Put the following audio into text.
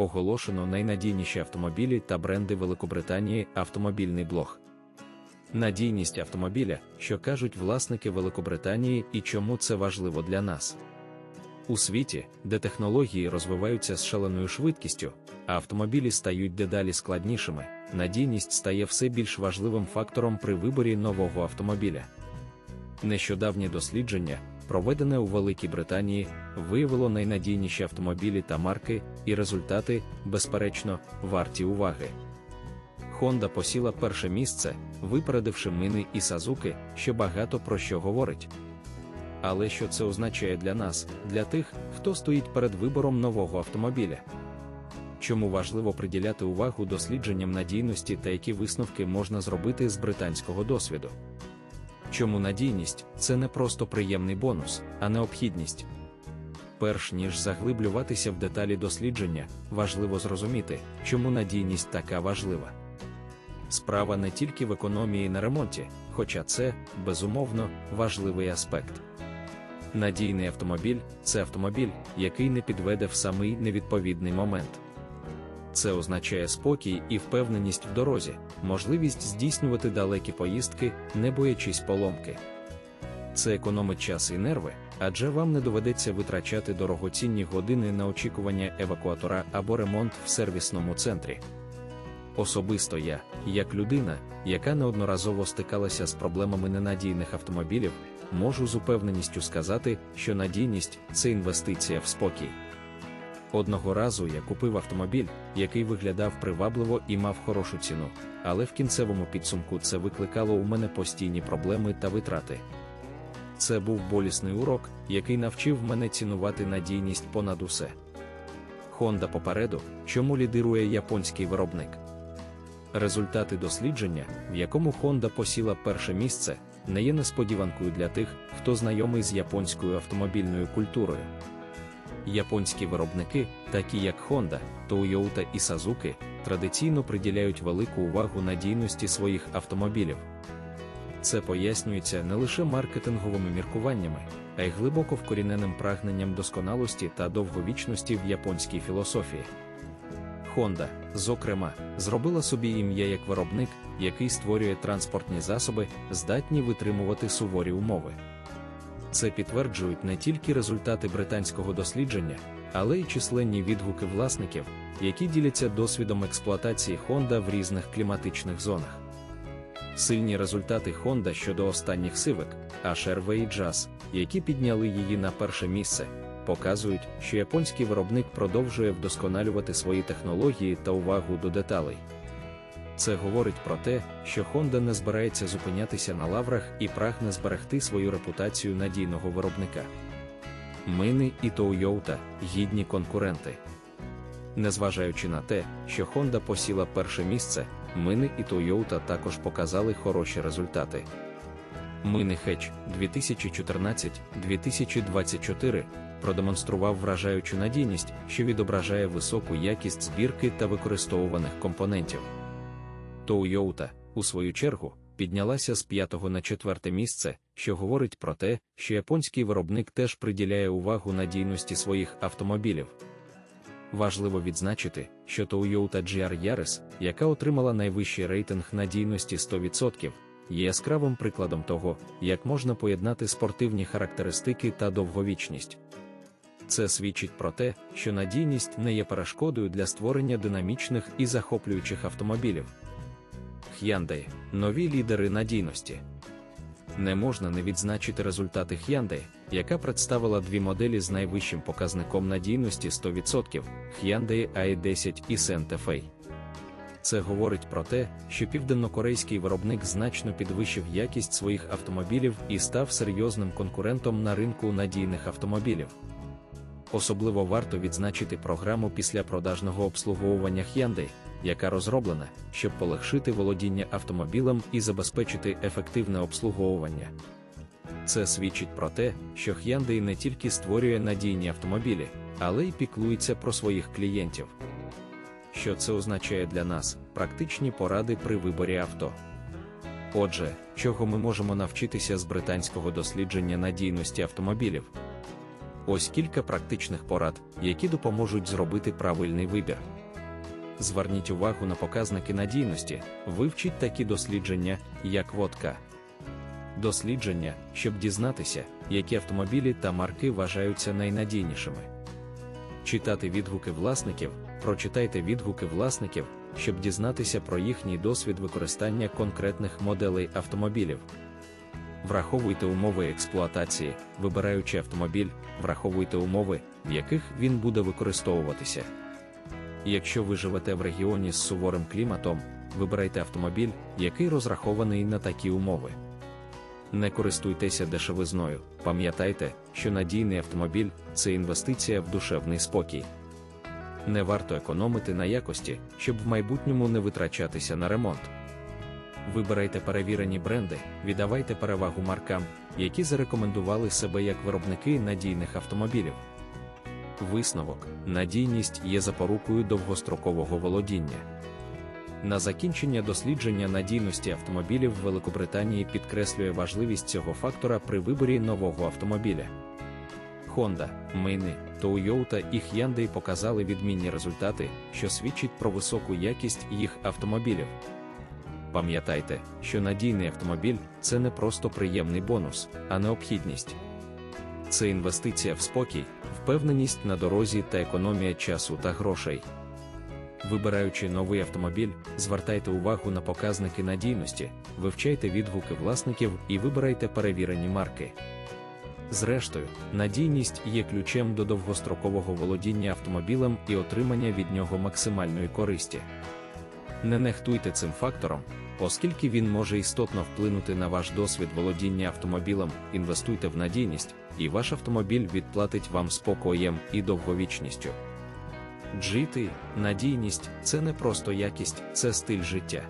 оголошено найнадійніші автомобілі та бренди Великобританії автомобільний блог. Надійність автомобіля, що кажуть власники Великобританії і чому це важливо для нас. У світі, де технології розвиваються з шаленою швидкістю, а автомобілі стають дедалі складнішими, надійність стає все більш важливим фактором при виборі нового автомобіля. Нещодавнє дослідження, проведене у Великій Британії, виявило найнадійніші автомобілі та марки, і результати, безперечно, варті уваги. Honda посіла перше місце, випередивши мини і Сазуки, що багато про що говорить. Але що це означає для нас, для тих, хто стоїть перед вибором нового автомобіля? Чому важливо приділяти увагу дослідженням надійності та які висновки можна зробити з британського досвіду? Чому надійність це не просто приємний бонус, а необхідність? Перш ніж заглиблюватися в деталі дослідження, важливо зрозуміти, чому надійність така важлива. Справа не тільки в економії на ремонті, хоча це, безумовно, важливий аспект. Надійний автомобіль це автомобіль, який не підведе в самий невідповідний момент. Це означає спокій і впевненість в дорозі, можливість здійснювати далекі поїздки, не боячись поломки. Це економить час і нерви, адже вам не доведеться витрачати дорогоцінні години на очікування евакуатора або ремонт в сервісному центрі. Особисто я, як людина, яка неодноразово стикалася з проблемами ненадійних автомобілів, можу з упевненістю сказати, що надійність це інвестиція в спокій. Одного разу я купив автомобіль, який виглядав привабливо і мав хорошу ціну, але в кінцевому підсумку це викликало у мене постійні проблеми та витрати. Це був болісний урок, який навчив мене цінувати надійність понад усе. Honda попереду, чому лідирує японський виробник. Результати дослідження, в якому Honda посіла перше місце, не є несподіванкою для тих, хто знайомий з японською автомобільною культурою. Японські виробники, такі як Honda, Toyota і Suzuki, традиційно приділяють велику увагу надійності своїх автомобілів. Це пояснюється не лише маркетинговими міркуваннями, а й глибоко вкоріненим прагненням досконалості та довговічності в японській філософії. Honda, зокрема, зробила собі ім'я як виробник, який створює транспортні засоби, здатні витримувати суворі умови. Це підтверджують не тільки результати британського дослідження, але й численні відгуки власників, які діляться досвідом експлуатації Honda в різних кліматичних зонах. Сильні результати Honda щодо останніх сивик, HRV і Jazz, які підняли її на перше місце, показують, що японський виробник продовжує вдосконалювати свої технології та увагу до деталей. Це говорить про те, що Honda не збирається зупинятися на лаврах і прагне зберегти свою репутацію надійного виробника. Мини і Toyota – гідні конкуренти. Незважаючи на те, що Honda посіла перше місце, Мини і Toyota також показали хороші результати. Мини Хетч 2014-2024 продемонстрував вражаючу надійність, що відображає високу якість збірки та використовуваних компонентів. Toyota, у свою чергу, піднялася з п'ятого на четверте місце, що говорить про те, що японський виробник теж приділяє увагу надійності своїх автомобілів. Важливо відзначити, що Toyota GR Yaris, яка отримала найвищий рейтинг надійності 100%, є яскравим прикладом того, як можна поєднати спортивні характеристики та довговічність. Це свідчить про те, що надійність не є перешкодою для створення динамічних і захоплюючих автомобілів. Hyundai – нові лідери надійності. Не можна не відзначити результати Hyundai, яка представила дві моделі з найвищим показником надійності 100% Hyundai i10 і Santa Fe. Це говорить про те, що південнокорейський виробник значно підвищив якість своїх автомобілів і став серйозним конкурентом на ринку надійних автомобілів. Особливо варто відзначити програму післяпродажного обслуговування Hyundai, яка розроблена, щоб полегшити володіння автомобілем і забезпечити ефективне обслуговування. Це свідчить про те, що Hyundai не тільки створює надійні автомобілі, але й піклується про своїх клієнтів. Що це означає для нас практичні поради при виборі авто. Отже, чого ми можемо навчитися з британського дослідження надійності автомобілів? Ось кілька практичних порад, які допоможуть зробити правильний вибір. Зверніть увагу на показники надійності, вивчіть такі дослідження, як водка. Дослідження, щоб дізнатися, які автомобілі та марки вважаються найнадійнішими. Читати відгуки власників, прочитайте відгуки власників, щоб дізнатися про їхній досвід використання конкретних моделей автомобілів. Враховуйте умови експлуатації, вибираючи автомобіль, враховуйте умови, в яких він буде використовуватися. Якщо ви живете в регіоні з суворим кліматом, вибирайте автомобіль, який розрахований на такі умови. Не користуйтеся дешевизною, пам'ятайте, що надійний автомобіль це інвестиція в душевний спокій. Не варто економити на якості, щоб в майбутньому не витрачатися на ремонт. Вибирайте перевірені бренди, віддавайте перевагу маркам, які зарекомендували себе як виробники надійних автомобілів. Висновок: надійність є запорукою довгострокового володіння. На закінчення дослідження надійності автомобілів в Великобританії підкреслює важливість цього фактора при виборі нового автомобіля. Honda, Mini, Toyota і Hyundai показали відмінні результати, що свідчить про високу якість їх автомобілів. Пам'ятайте, що надійний автомобіль це не просто приємний бонус, а необхідність. Це інвестиція в спокій, впевненість на дорозі та економія часу та грошей. Вибираючи новий автомобіль, звертайте увагу на показники надійності, вивчайте відгуки власників і вибирайте перевірені марки. Зрештою, надійність є ключем до довгострокового володіння автомобілем і отримання від нього максимальної користі. Не нехтуйте цим фактором, оскільки він може істотно вплинути на ваш досвід володіння автомобілем, інвестуйте в надійність, і ваш автомобіль відплатить вам спокоєм і довговічністю. GT – надійність це не просто якість, це стиль життя.